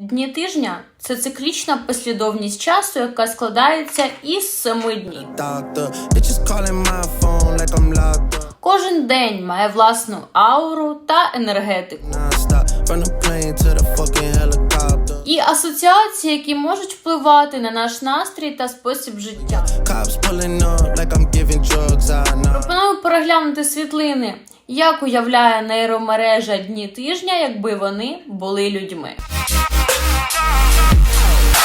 Дні тижня це циклічна послідовність часу, яка складається із семи днів. Кожен день має власну ауру та енергетику. І асоціації, які можуть впливати на наш настрій та спосіб життя. Пропоную переглянути світлини, як уявляє нейромережа дні тижня, якби вони були людьми. なるほど。